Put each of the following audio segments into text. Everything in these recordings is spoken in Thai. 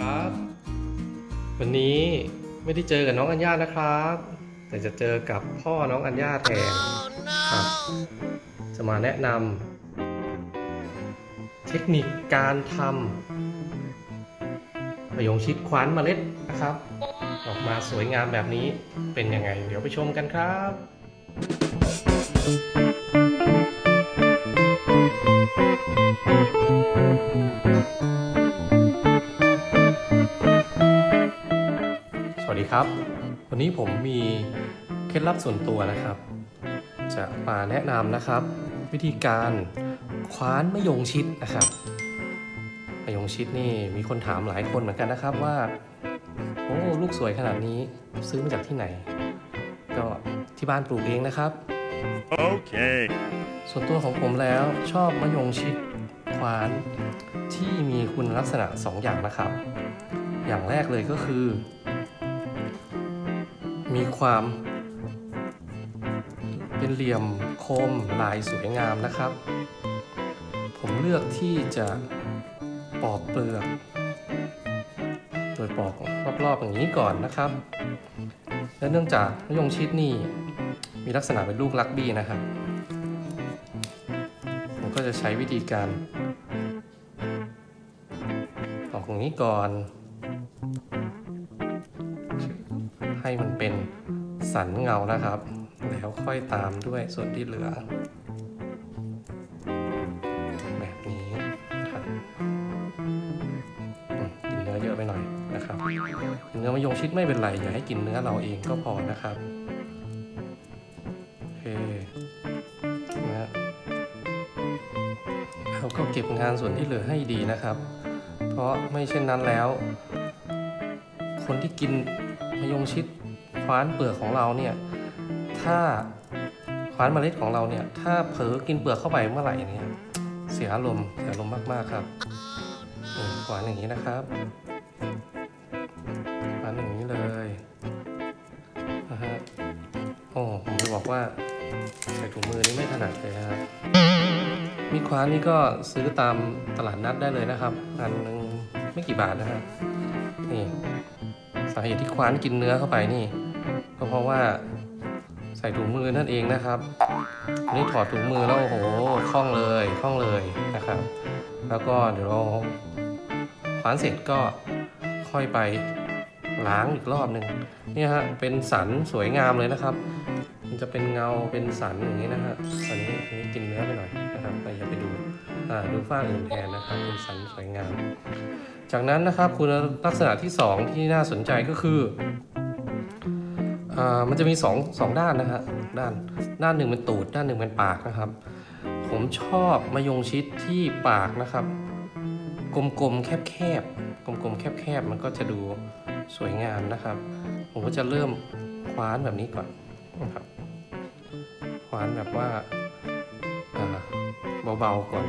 ครับวันนี้ไม่ได้เจอกับน้องอัญญานะครับ แต่จะเจอกับพ่อน้องอัญญาแทนครับจะมาแนะนำ เทคนิคการทำมะยงชิดคว้านเมล็ดนะครับ ออกมาสวยงามแบบนี้เป็นยังไง เดี๋ยวไปชมกันครับสวัสดีครับ วันนี้ผมมีเคล็ดลับส่วนตัวนะครับ จะมาแนะนำนะครับ วิธีการ คว้านมะยงชิดนะครับมะยงชิดนี่มีคนถามหลายคนเหมือนกันนะครับว่า โอ้ลูกสวยขนาดนี้ซื้อมาจากที่ไหน ก็ที่บ้านปลูกเองนะครับ Okay. ส่วนตัวของผมแล้วชอบมะยงชิดคว้านที่มีคุณลักษณะ 2 อย่างนะครับ อย่างแรกเลยก็คือ มีความเป็นเหลี่ยมคมลายสวยงามนะครับผม เลือกที่จะปอกเปลือก โดยปอกรอบๆอย่างนี้ก่อนนะครับ และเนื่องจากมะยงชิดนี่มีลักษณะเป็นลูกลักบี้นะครับผมก็จะใช้วิธีการออกอย่างนี้ก่อน ให้มันเป็นสันเงานะครับ แล้วค่อยตามด้วยส่วนที่เหลือ เนื้อมะยงชิดไม่เป็นไรอย่าให้กินเนื้อเราเองก็พอนะครับโอเคนะฮะเราก็เก็บงานส่วนที่เหลือให้ดีนะครับ เพราะไม่เช่นนั้นแล้ว คนที่กินมะยงชิดคว้านเปลือกของเราเนี่ยถ้าคว้านเมล็ดของเราเนี่ยถ้าเผลอกินเปลือกเข้าไปเมื่อไหร่เนี่ยเสียอารมณ์เสียอารมณ์มากๆครับนี่คว้านอย่างนี้นะครับ ว่าใส่ถุงมือนี่ไม่ถนัดเลยนะครับมีดคว้านนี่ก็ซื้อตามตลาดนัดได้เลยนะครับอันหนึ่งไม่กี่บาทนะครับนี่สาเหตุที่คว้านกินเนื้อเข้าไปนี่ก็เพราะว่าใส่ถุงมือนั่นเองนะครับนี่ถอดถุงมือแล้วโอ้โหคล่องเลยคล่องเลยนะครับ แล้วก็เดี๋ยวเราคว้านเสร็จก็ค่อยไปล้างอีกรอบหนึ่งนี่ฮะเป็นสันสวยงามเลยนะครับ มันจะเป็นเงาเป็นสันอย่างนี้นะฮะอันนี้อันนี้กินเนื้อไปหน่อยนะครับแต่อย่าไปดูอ่าดูฝ้าอื่นแทนนะครับเป็นสันสวยงาม จากนั้นนะครับคุณลักษณะที่ 2 ที่น่าสนใจก็คืออ่ามันจะมี2งด้านนะฮะด้านด้านหนึ่งเป็นตูด ด้านหนึ่งเป็นปากนะครับ ผมชอบมะยงชิดที่ปากนะครับ กลมๆแคบๆกลมๆแคบๆมันก็จะดูสวยงามนะครับ ผมก็จะเริ่มคว้านแบบนี้ก่อนนะครับ คว้านแบบว่าเบาๆก่อน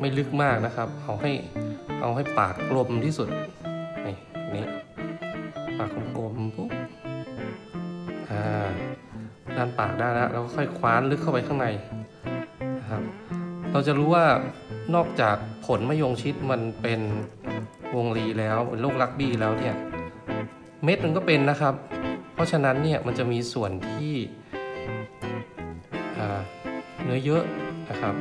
ไม่ลึกมากนะครับ เอาให้เอาให้ปากกลมที่สุด นี่นี่ปากกลมๆปุ๊บอ่าด้านปากได้แล้วเราก็ค่อยคว้านลึกเข้าไปข้างในนะครับ เราจะรู้ว่านอกจากผลมะยงชิดมันเป็นวงรีแล้วเป็นลูกลักบี้แล้วเนี่ยเม็ดมันก็เป็นนะครับ เพราะฉะนั้นเนี่ยมันจะมีส่วนที่ เนื้อเยอะนะครับ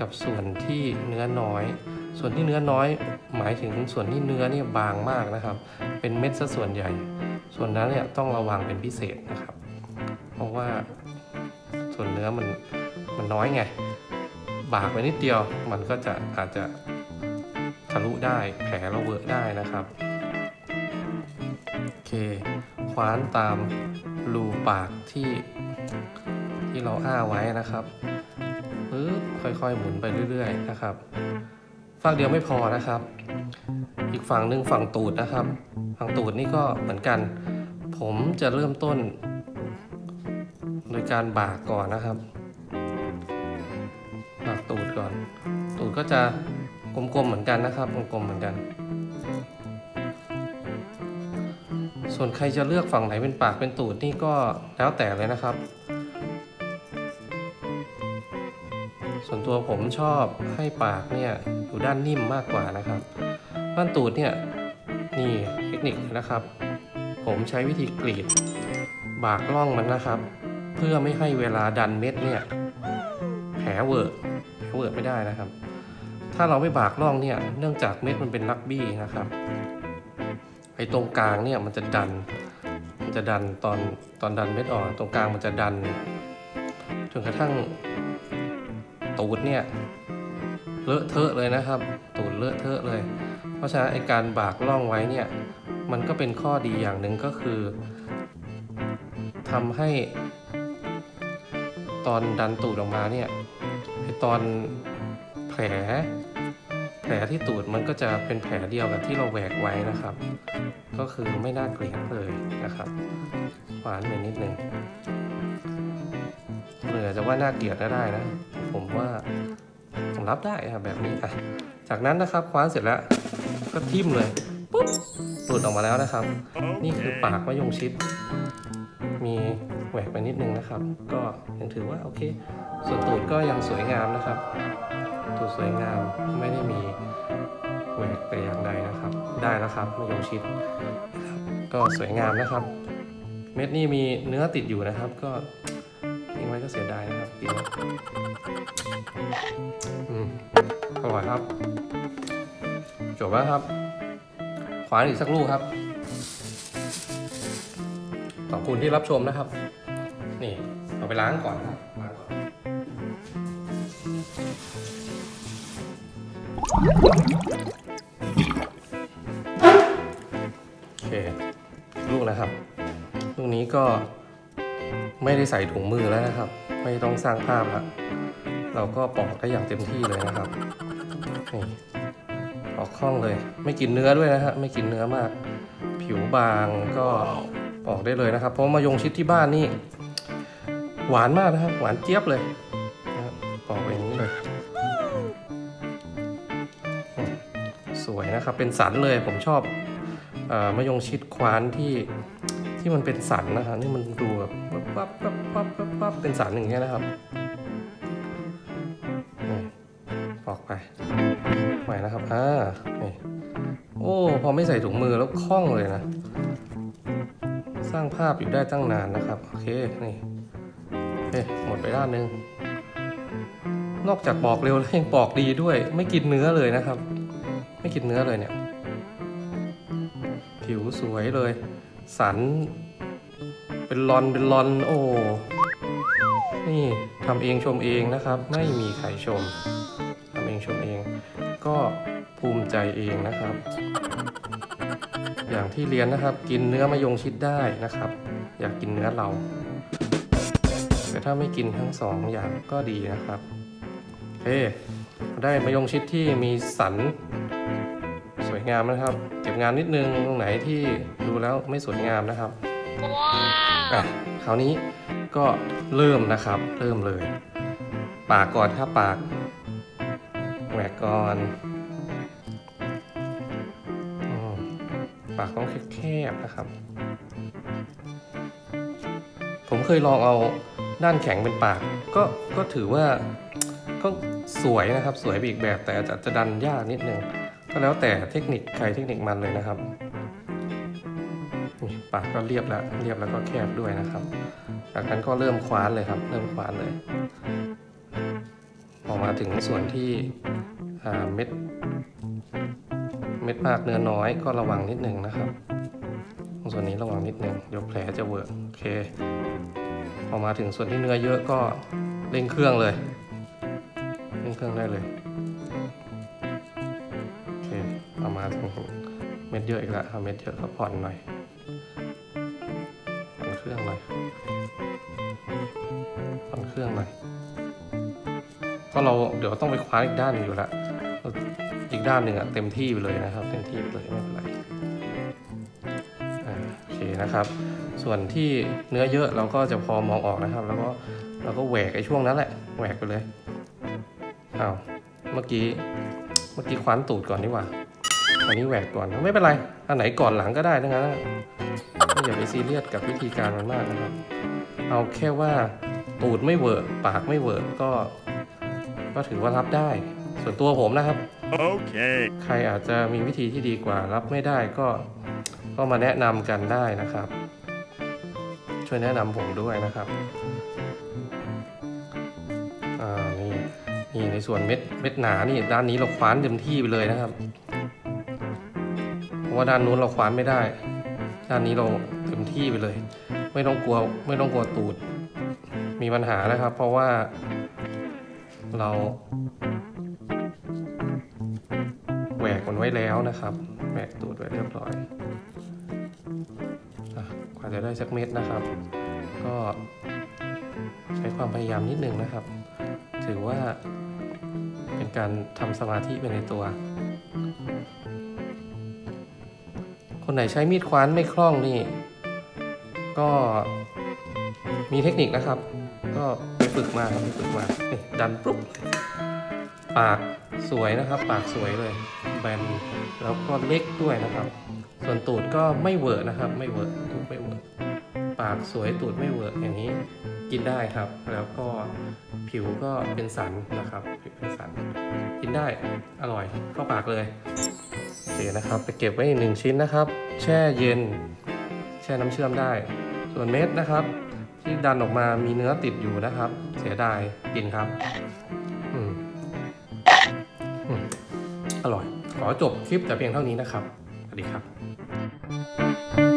กับส่วนที่เนื้อน้อย ส่วนที่เนื้อน้อย หมายถึงส่วนที่เนื้อเนี่ยบางมากนะครับ เป็นเม็ดซะส่วนใหญ่ ส่วนนั้นเนี่ยต้องระวังเป็นพิเศษนะครับ เพราะว่าส่วนเนื้อมันมันน้อยไง บากไปนิดเดียวมันก็จะอาจจะทะลุได้แผลเราเวอะได้นะครับโอเคคว้านตามรูปากที่ ที่เราอ้าไว้นะครับปึ๊บค่อยๆหมุนไปเรื่อยๆนะครับฝั่งเดียวไม่พอนะครับ อีกฝั่งหนึ่งฝั่งตูดนะครับ ฝั่งตูดนี่ก็เหมือนกัน ผมจะเริ่มต้น โดยการบากก่อนนะครับ บากตูดก่อน ตูดก็จะกกลมๆเหมือนกันนะครับ กลมๆเหมือนกัน ส่วนใครจะเลือกฝั่งไหนเป็นปากเป็นตูดนี่ก็แล้วแต่เลยนะครับ ตัวผมชอบให้ปากเนี่ยอยู่ด้านนิ่มมากกว่านะครับด้านตูดเนี่ยนี่เทคนิคนะครับ ผมใช้วิธีกรีด บากล่องมันนะครับ เพื่อไม่ให้เวลาดันเม็ดเนี่ยแผลเวอะแผลเวอะไม่ได้นะครับ ถ้าเราไม่บากล่องเนี่ยเนื่องจากเม็ดมันเป็นลักบี้นะครับไอ้ตรงกลางเนี่ยมันจะดัน มันจะดันตอนตอนดันเม็ดออกตรงกลางมันจะดันจนกระทั่ง ตูดเนี่ยเลอะเทอะเลยนะครับ ตูดเลอะเทอะเลย เพราะฉะนั้นไอการบากล่องไว้เนี่ยมันก็เป็นข้อดีอย่างหนึ่งก็คือทำให้ ตอนดันตูดออกมาเนี่ยไอตอนแผล แผลที่ตูดมันก็จะเป็นแผลเดียวกับที่เราแหวกไว้นะครับ ก็คือไม่น่าเกลียดเลยนะครับหวานไปนิดนึงเหลือจะว่าน่าเกลียดก็ได้นะ ผมว่าผมรับได้ครับแบบนี้อะจากนั้นนะครับคว้านเสร็จแล้วก็ทิ่มเลยปุ๊บหลุดออกมาแล้วนะครับ นี่คือปากมะยงชิด มีแหวกไปนิดนึงนะครับ ก็ยังถือว่าโอเค ส่วนตูดก็ยังสวยงามนะครับ ตูดสวยงามไม่ได้มีแหวกแต่อย่างใดนะครับ ได้แล้วครับมะยงชิด ก็สวยงามนะครับ เม็ดนี่มีเนื้อติดอยู่นะครับ ก็ทิ้งไว้ก็เสียดายนะครับ อืมอร่อยครับ จบแล้วครับ ขวานอีกสักลูกครับ ขอบคุณที่รับชมนะครับ นี่ เอาไปล้างก่อนครับล้างก่อนโอเค ลูกนะครับ ลูกนี้ก็ ไม่ได้ใส่ถุงมือแล้วนะครับ ไม่ต้องสร้างภาพล้วเราก็ปอกได้อย่างเต็มที่เลยนะครับนี่ปอกคล่องเลย ไม่กินเนื้อด้วยนะฮะไม่กินเนื้อมาก ผิวบางก็ปอกได้เลยนะครับ เพราะมายงชิดที่บ้านนี่หวานมากนะครับ หวานเจี๊ยบเลยปอกไปอย่างนี้เลย สวยนะครับเป็นสันเลยผมชอบอมายงชิดควานที่ ที่มันเป็นสันนะครับนี่มันดูแบบปั๊บปั๊บปั๊บปั๊บปั๊บเป็นสันอย่างเงี้ยนะครับนี่ปอกไปใหม่นะครับอ่านี่โอ้พอไม่ใส่ถุงมือแล้วคล่องเลยนะ สร้างภาพอยู่ได้ตั้งนานนะครับโอเคนี่โอเคหมดไปด้านหนึงนอกจากปอกเร็วแล้วยังปอกดีด้วย ไม่กินเนื้อเลยนะครับ ไม่กินเนื้อเลยเนี่ย ผิวสวยเลย สัน เป็นรอนเป็นรอนโอ้นี่ทำเองชมเองนะครับ ไม่มีใครชมทำเองชมเอง ก็ภูมิใจเองนะครับ อย่างที่เรียนนะครับ กินเนื้อมะยงชิดได้นะครับ อยากกินเนื้อเรา แต่ถ้าไม่กินทั้งสองอย่างก็ดีนะครับโอเคได้มะยงชิดที่มีสัน งามนะครับ เก็บงานนิดนึงตรงไหนที่ดูแล้วไม่สวยงามนะครับอะคราวนี้ก็เริ่มนะครับ เริ่มเลย ปากก่อนครับปากแหวกก่อนอืมปากต้องแคบๆนะครับ ผมเคยลองเอาด้านแข็งเป็นปาก ก็ก็ถือว่าก็สวยนะครับ สวยไปอีกแบบแต่อาจจะจะดันยากนิดนึงก็ แล้วแต่เทคนิคใครเทคนิคมันเลยนะครับนี่ปากก็เรียบแล้วเรียบแล้วก็แคบด้วยนะครับ จากนั้นก็เริ่มคว้านเลยครับ เริ่มคว้านเลยพอกมาถึงส่วนที่เม็ดเม็ดมากเนื้อน้อยก็ระวังนิดนึงนะครับตรงส่วนนี้ระวังนิดนึงเดี๋ยวแผลจะเวิร์กโอเคพอมาถึงส่วนที่เนื้อเยอะก็เร่งเครื่องเลยเร่งเครื่องได้เลย มาเม็ดเยอะอีกแล้วเอาเม็ดเยอะก็ผ่อนหน่อยผ่อนเครื่องหน่อยผ่อนเครื่องหน่อยเพราะเราเดี๋ยวต้องไปคว้าอีกด้านหนึงอยู่ล้วอีกด้านหนึ่งอะเต็มที่ไปเลยนะครับ เต็มที่ไปเลยไม่เป็นไรอ่าโอเคนะครับ ส่วนที่เนื้อเยอะเราก็จะพอมองออกนะครับ แล้วก็เราก็แหวกไอ้ช่วงนั้นแหละแหวกไปเลยอ้าวเมื่อกี้เมื่อกี้คว้านตูดก่อนดีกว่า อันนี้แหวกก่อนไม่เป็นไร อันไหนก่อนหลังก็ได้ทั้งนั้นนะอย่าไปซีเรียสกับวิธีการมันมากนะครับ เอาแค่ว่าตูดไม่เวิร์กปากไม่เวิร์กก็ ก็ถือว่ารับได้ ส่วนตัวผมนะครับ Okay. ใครอาจจะมีวิธีที่ดีกว่ารับไม่ได้ก็ ก็มาแนะนำกันได้นะครับ ช่วยแนะนำผมด้วยนะครับอ่านี่นี่ในส่วนเม็ดเม็ดหนานี่ด้านนี้เราคว้านเต็มที่ไปเลยนะครับเพราะ ว่าด้านนู้นเราคว้านไม่ได้ ด้านนี้เราเต็มที่ไปเลย ไม่ต้องกลัวไม่ต้องกลัวตูด มีปัญหานะครับ เพราะว่าเราแหวกมันไว้แล้วนะครับแหวกตูดไว้เรียบร้อยอกว่าจะได้สักเม็ดนะครับ ก็ใช้ความพยายามนิดนึงนะครับ ถือว่าเป็นการทำสมาธิไปในตัว คนไหนใช้มีดคว้านไม่คล่องนี่ ก็มีเทคนิคนะครับ ก็ไปฝึกมาครับไปฝึกมานี่ดันปุ๊บปากสวยนะครับ ปากสวยเลย แบนแล้วก็เล็กด้วยนะครับ ส่วนตูดก็ไม่เวอร์นะครับ ไม่เวอร์ตูดไม่เวอร์ปากสวยตูดไม่เวอร์อย่างนี้กินได้ครับ แล้วก็ผิวก็เป็นสันนะครับผิวเป็นสัน กินได้อร่อยเข้าปากเลย คนะครับไปเก็บไว้อีกหนึ่งชิ้นนะครับ แช่เย็น แช่น้ำเชื่อมได้ ส่วนเม็ดนะครับ ที่ดันออกมามีเนื้อติดอยู่นะครับ เสียดายกินครับอืมอืมอร่อย ขอจบคลิปแต่เพียงเท่านี้นะครับสวัสดีครับ